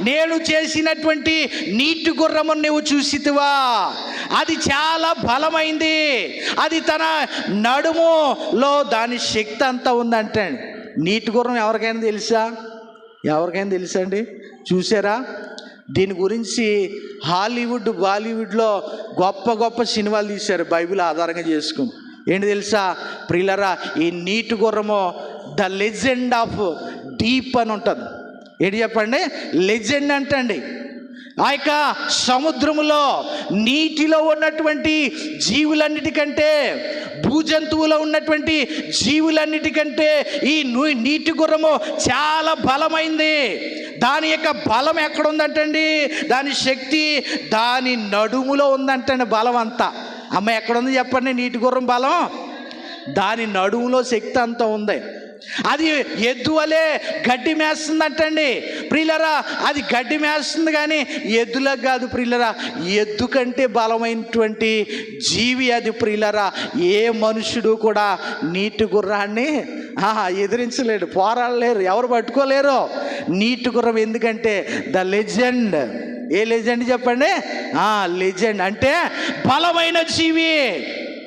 నేను చేసినటువంటి నీటి గుర్రము నువ్వు చూసితివా? అది చాలా బలమైంది. అది తన నడుములో దాని శక్తి అంతా ఉందంటే నీటి గుర్రం ఎవరికైనా తెలుసా? ఎవరికైనా తెలుసా అండి? చూసారా? దీని గురించి హాలీవుడ్ బాలీవుడ్లో గొప్ప గొప్ప సినిమాలు తీశారు బైబిల్ ఆధారంగా చేసుకుని. ఏంటి తెలుసా? ప్రిల్లరా ఈ నీటి గుర్రము ద లెజెండ్ ఆఫ్ డీప్ అని ఉంటుంది. ఏంటి చెప్పండి? లెజెండ్ అంటండి. ఆ యొక్క సముద్రములో నీటిలో ఉన్నటువంటి జీవులన్నిటికంటే భూజంతువులో ఉన్నటువంటి జీవులన్నిటికంటే ఈ నీటి గుర్రము చాలా బలమైంది. దాని యొక్క బలం ఎక్కడ ఉందంటండి దాని శక్తి దాని నడుములో ఉందంటండి బలం అంతా అమ్మ ఎక్కడుంది చెప్పండి నీటి గుర్రం బలం? దాని నడుములో శక్తి అంతా ఉంది. అది ఎద్దు వలె గడ్డి మేస్తుందంటండి. ప్రియులరా అది గడ్డి మేస్తుంది కానీ ఎద్దులకు కాదు ప్రియులరా ఎద్దు కంటే బలమైనటువంటి జీవి అది ప్రియులరా. ఏ మనుషుడు కూడా నీటి గుర్రాన్ని ఆహా, ఎదిరించలేడు పోరాడలేరు ఎవరు పట్టుకోలేరు. నీటి గుర్రం ఎందుకంటే ద లెజెండ్. ఏ లెజెండ్ చెప్పండి? లెజెండ్ అంటే బలమైన జీవి.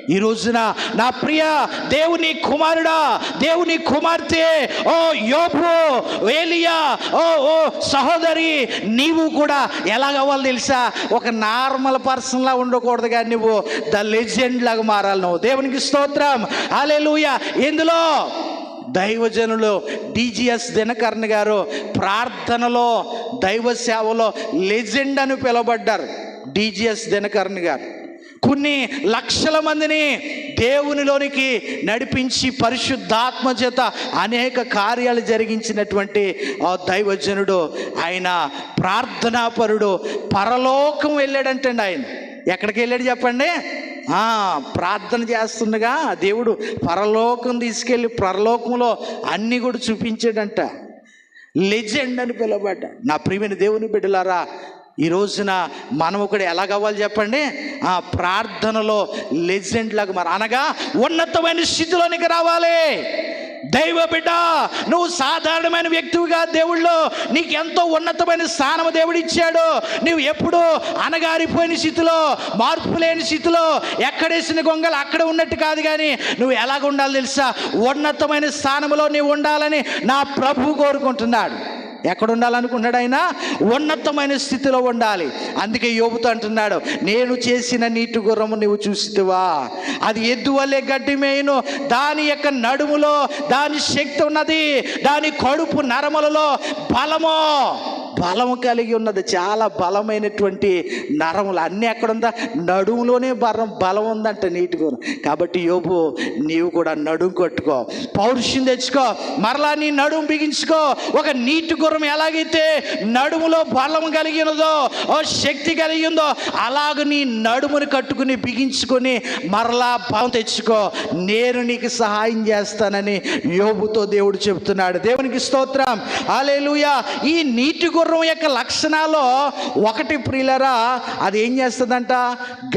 ఈ రోజున నా ప్రియ దేవుని కుమారుడా దేవుని కుమార్తె ఓ యోపు వేలియా ఓ ఓ సహోదరి నీవు కూడా ఎలాగవ్వాలి తెలుసా? ఒక నార్మల్ పర్సన్లా ఉండకూడదు కానీ నువ్వు ద లెజెండ్ లాగా మారాలి నువ్వు. దేవునికి స్తోత్రం. హల్లెలూయా. ఎందులో దైవజనులు డిజిఎస్ దినకర్ణ గారు ప్రార్థనలో దైవ సేవలో లెజెండ్ అని పిలువబడ్డారు డిజిఎస్ దినకర్ణ గారు. కొన్ని లక్షల మందిని దేవునిలోనికి నడిపించి పరిశుద్ధాత్మ చేత అనేక కార్యాలు జరిగించినటువంటి ఆ దైవజనుడు ఆయన ప్రార్థనాపరుడు పరలోకం వెళ్ళాడంటండి ఆయన. ఎక్కడికి వెళ్ళాడు చెప్పండి? ప్రార్థన చేస్తుండగా దేవుడు పరలోకం తీసుకెళ్ళి పరలోకంలో అన్నీ కూడా చూపించాడంట. లెజెండ్ అని పిలవబడ్డ నా ప్రియమైన దేవుని బిడ్డలారా ఈ రోజున మనం ఒకటి ఎలాగవ్వాలి చెప్పండి? ఆ ప్రార్థనలో లెజెండ్ లాగా మరి అనగా ఉన్నతమైన స్థితిలోనికి రావాలి. దైవ బిడ్డ నువ్వు సాధారణమైన వ్యక్తివిగా దేవుళ్ళు. నీకు ఎంతో ఉన్నతమైన స్థానం దేవుడు ఇచ్చాడు. నువ్వు ఎప్పుడు అనగారిపోయిన స్థితిలో మార్పు లేని స్థితిలో ఎక్కడేసిన గొంగలు అక్కడ ఉన్నట్టు కాదు కానీ నువ్వు ఎలాగ ఉండాలి తెలుసా? ఉన్నతమైన స్థానంలో నీవు ఉండాలని నా ప్రభు కోరుకుంటున్నాడు. ఎక్కడ ఉండాలనుకున్నాడు ఆయన ఉన్నతమైన స్థితిలో ఉండాలి. అందుకే యోబుతో అంటున్నాడు నేను చేసిన నీటి గుర్రము నువ్వు చూసితివా? అది ఎద్దు వల్లే గడ్డిమేయును దాని యొక్క నడుములో దాని శక్తి ఉన్నది. దాని కడుపు నరములలో బలమో బలం కలిగి ఉన్నది. చాలా బలమైనటువంటి నరములు. అన్నీ ఎక్కడుందా? నడుములోనే బలం బలం ఉందంట నీటి గుర్రం కాబట్టి యోబు నీవు కూడా నడుము కొట్టుకో. పౌరుషం తెచ్చుకో. మరలా నీ నడుము బిగించుకో. ఒక నీటి గుర్రం ఎలాగైతే నడుములో బలం కలిగి ఉన్నదో ఓ శక్తి కలిగి ఉందో అలాగ నీ నడుముని కట్టుకుని బిగించుకొని మరలా బలం తెచ్చుకో. నేను నీకు సహాయం చేస్తానని యోబుతో దేవుడు చెబుతున్నాడు దేవునికి స్తోత్రం. అలేలుయా ఈ నీటి గుర్రం యొక్క లక్షణాల్లో ఒకటి ప్రియులరా అది ఏం చేస్తుందంట?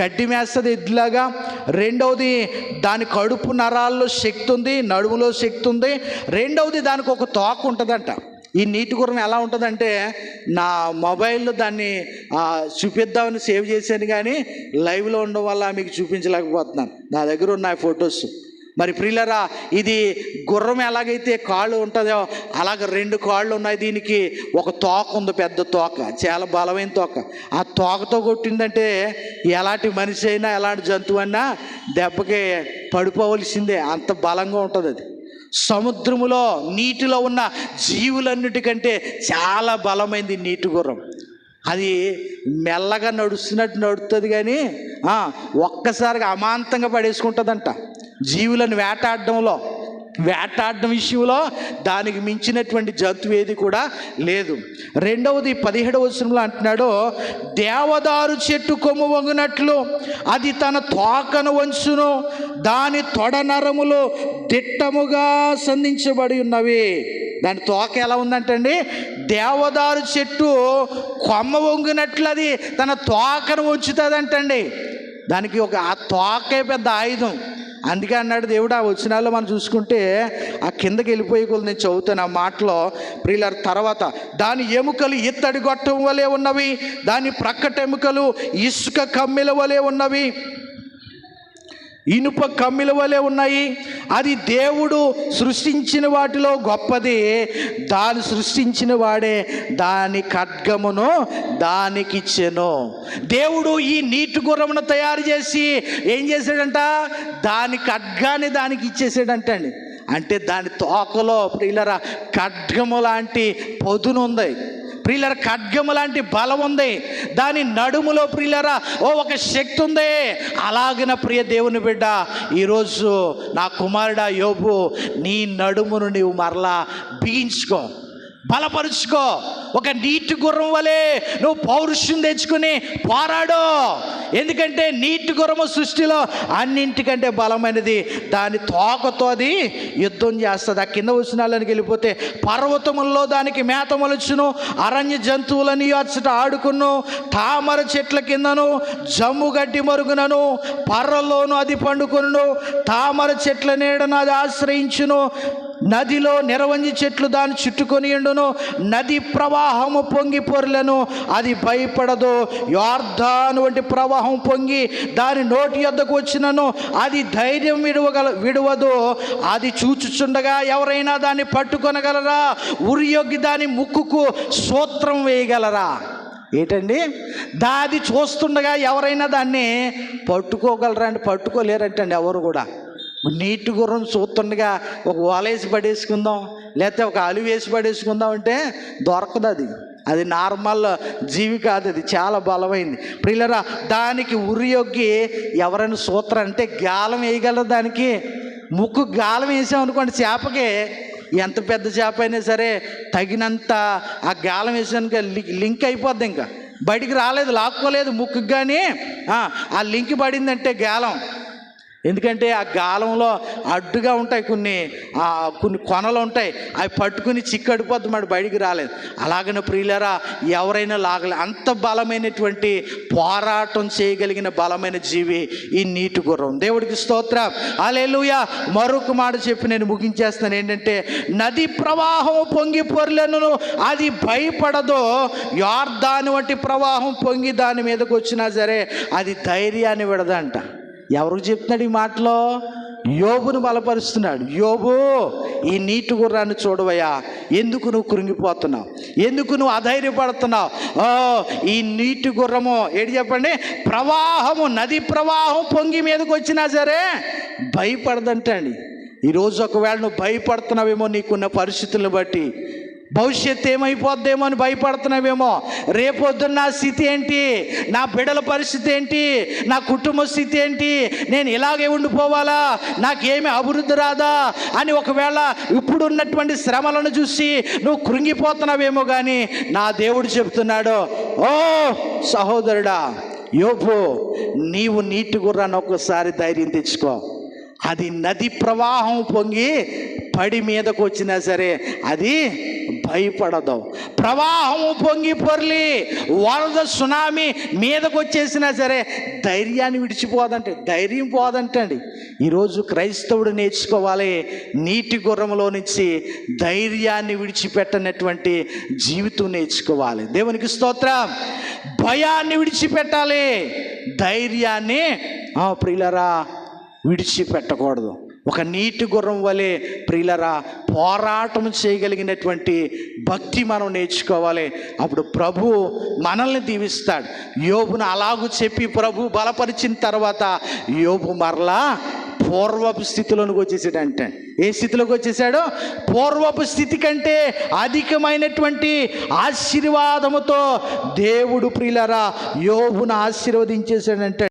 గడ్డి మేస్తుంది ఎద్దులాగా రెండవది దాని కడుపు నరాల్లో శక్తి ఉంది నడుములో శక్తి ఉంది. రెండవది దానికి ఒక తోక ఉంటుందంట. ఈ నీటి గుర్రం ఎలా ఉంటుందంటే నా మొబైల్లో దాన్ని చూపిద్దామని సేవ్ చేశాను కానీ లైవ్లో ఉండడం వల్ల మీకు చూపించలేకపోతున్నాను. నా దగ్గర ఉన్నాయి ఫొటోస్. మరి ప్రియులరా ఇది గుర్రం ఎలాగైతే కాళ్ళు ఉంటుందో అలాగ రెండు కాళ్ళు ఉన్నాయి దీనికి. ఒక తోక ఉంది పెద్ద తోక చాలా బలమైన తోక. ఆ తోకతో కొట్టిందంటే ఎలాంటి మనిషి అయినా ఎలాంటి జంతువు అయినా దెబ్బకి పడిపోవలసిందే అంత బలంగా ఉంటుంది అది. సముద్రములో నీటిలో ఉన్న జీవులన్నిటికంటే చాలా బలమైంది నీటి గుర్రం. అది మెల్లగా నడుస్తున్నట్టు నడుస్తుంది కానీ ఒక్కసారిగా అమాంతంగా పడేసుకుంటుందంట. జీవులను వేటాడడంలో వేటాడడం విషయంలో దానికి మించినటువంటి జంతువు ఏది కూడా లేదు. రెండవది పదిహేడవ వచనంలో అంటున్నాడు దేవదారు చెట్టు కొమ్ము వంగినట్లు అది తన తోకను వంచును దాని తొడ నరములు దిట్టముగా సంధించబడి ఉన్నవి. దాని తోక ఎలా ఉందంటండి? దేవదారు చెట్టు కొమ్మ వంగినట్లు అది తన తోకను వంచుతుందంటండి. దానికి ఒక ఆ తోకే పెద్ద ఆయుధం. అందుకే అన్నాడు దేవుడు ఆ వచనాల్లో మనం చూసుకుంటే ఆ కిందకి వెళ్ళిపోయి కొద్ది నేను చదువుతాను ఆ మాటలో ప్రియుల తర్వాత దాని ఎముకలు ఇత్తడి గొట్టం వలె ఉన్నవి దాని ప్రక్కట ఎముకలు ఇసుక కమ్మిల వలె ఉన్నవి. ఇనుప కమ్మిల వలె ఉన్నాయి. అది దేవుడు సృష్టించిన వాటిలో గొప్పది. దాన్ని సృష్టించిన వాడే దాని ఖడ్గమును దానికిచ్చెను. దేవుడు ఈ నీటి గుర్రమును తయారు చేసి ఏం చేశాడంట? దాని ఖడ్గాన్ని దానికి ఇచ్చేసాడంటండి అంటే దాని తోకలో ఇలా ఖడ్గము లాంటి పొదును ఉంది ప్రియులర ఖడ్గము లాంటి బలం ఉంది. దాని నడుములో ప్రియులరా ఓ ఒక శక్తి ఉంది. అలాగిన ప్రియ దేవుని బిడ్డ ఈరోజు నా కుమారుడా యోబు నీ నడుమును నీవు మరలా బిగించుకో. బలపరుచుకో. ఒక నీటి గుర్రం వలె నువ్వు పౌరుషం తెచ్చుకుని పోరాడు. ఎందుకంటే నీటి గుర్రము సృష్టిలో అన్నింటికంటే బలమైనది. దాని తోకతో అది యుద్ధం చేస్తుంది. ఆ కింద వచనాలకు వెళ్ళిపోతే పర్వతముల్లో దానికి మేత మొలుచును అరణ్య జంతువులని అచ్చట ఆడుకును తామర చెట్ల కిందను జమ్ము గడ్డి మరుగునను పర్రలోను అది పండుకును తామర చెట్ల నీడను అది ఆశ్రయించును నదిలో నిరవంజి చెట్లు దాన్ని చుట్టుకొని ఉండును. నది ప్రవాహము పొంగి పొరలను. అది భయపడదు. యార్ధాను వంటి ప్రవాహం పొంగి దాని నోటి యొద్దకు వచ్చినను. అది ధైర్యం విడవగల విడవదు. అది చూచుచుండగా ఎవరైనా దాన్ని పట్టుకొనగలరా? ఉరియొగ్గి దాని ముక్కుకు సూత్రం వేయగలరా? ఏంటండి? దాది చూస్తుండగా ఎవరైనా దాన్ని పట్టుకోగలరా అంటే పట్టుకోలేరంటండి ఎవరు కూడా. నీటి గుర్రం చూస్తుండగా ఒక ఓలేసి పడేసుకుందాం లేకపోతే ఒక అలు వేసి పడేసుకుందాం అంటే దొరకదు అది. అది నార్మల్ జీవి కాదు అది చాలా బలమైంది. ప్రియులరా దానికి ఉరియొగ్గి ఎవరైనా సూత్రం అంటే గాలం వేయగలరు దానికి? ముక్కు గాలం వేసామనుకోండి చేపకి ఎంత పెద్ద చేప అయినా సరే తగినంత ఆ గాలం వేసాక లింక్ అయిపోద్ది ఇంకా. బయటికి రాలేదు లాక్కోలేదు ముక్కు కానీ ఆ లింక్ పడిందంటే గాలం. ఎందుకంటే ఆ గాలంలో అడ్డుగా ఉంటాయి కొన్ని ఆ, కొన్ని కొనలు ఉంటాయి. అవి పట్టుకుని చిక్కడిపోద్ది మరి బయటికి రాలేదు. అలాగనే ప్రియులరా ఎవరైనా లాగలే. అంత బలమైనటువంటి పోరాటం చేయగలిగిన బలమైన జీవి ఈ నీటి గుర్రం. దేవుడికి స్తోత్ర. అలెలుయ మరొక మాట చెప్పి నేను ముగించేస్తాను. ఏంటంటే నది ప్రవాహం పొంగి పొరలను అది భయపడదో యార్దాని వంటి ప్రవాహం పొంగి దాని మీదకి వచ్చినా సరే అది ధైర్యాన్ని విడదంట. ఎవరికి చెప్తున్నాడు ఈ మాటలో? యోబును బలపరుస్తున్నాడు. యోబు ఈ నీటి గుర్రాన్ని చూడవయ్యా. ఎందుకు నువ్వు కృంగిపోతున్నావు? ఎందుకు నువ్వు అధైర్యపడుతున్నావు? ఓ ఈ నీటి గుర్రము ఏంటి చెప్పండి? ప్రవాహము నది ప్రవాహం పొంగి మీదకి వచ్చినా సరే భయపడదంటండి ఈరోజు ఒకవేళ నువ్వు భయపడుతున్నావేమో నీకున్న పరిస్థితులను బట్టి భవిష్యత్తు ఏమైపోద్దేమో అని భయపడుతున్నావేమో. రేపొద్దున్న నా స్థితి ఏంటి? నా బిడల పరిస్థితి ఏంటి? నా కుటుంబ స్థితి ఏంటి? నేను ఇలాగే ఉండిపోవాలా? నాకేమి అభివృద్ధి రాదా? అని ఒకవేళ ఇప్పుడు ఉన్నటువంటి శ్రమలను చూసి నువ్వు కృంగిపోతున్నావేమో కానీ నా దేవుడు చెప్తున్నాడు ఓ సహోదరుడా యోపు నీవు నీటి గుర్రాన్ని ఒక్కసారి ధైర్యం తెచ్చుకో. అది నది ప్రవాహం పొంగి పడి మీదకు వచ్చినా సరే అది భయపడదు. ప్రవాహము పొంగి పొర్లి వరద సునామీ మీదకు వచ్చేసినా సరే ధైర్యాన్ని విడిచిపోదంటే ధైర్యం పోదంటండి. ఈరోజు క్రైస్తవుడు నేర్చుకోవాలి నీటి గుర్రంలో నుంచి ధైర్యాన్ని విడిచిపెట్టనటువంటి జీవితం నేర్చుకోవాలి. దేవునికి స్తోత్రం. భయాన్ని విడిచిపెట్టాలి ధైర్యాన్ని ప్రియులరా విడిచిపెట్టకూడదు. ఒక నీటి గుర్రం వలె ప్రియులరా పోరాటం చేయగలిగినటువంటి భక్తి మనం నేర్చుకోవాలి. అప్పుడు ప్రభు మనల్ని దీవిస్తాడు. యోబును అలాగూ చెప్పి ప్రభు బలపరిచిన తర్వాత యోబు మరలా పూర్వపు స్థితిలోనికి వచ్చేసాడంటే. ఏ స్థితిలోకి వచ్చేసాడు? పూర్వపు స్థితి కంటే అధికమైనటువంటి ఆశీర్వాదముతో దేవుడు ప్రియులరా యోబును ఆశీర్వదించేశాడంటే.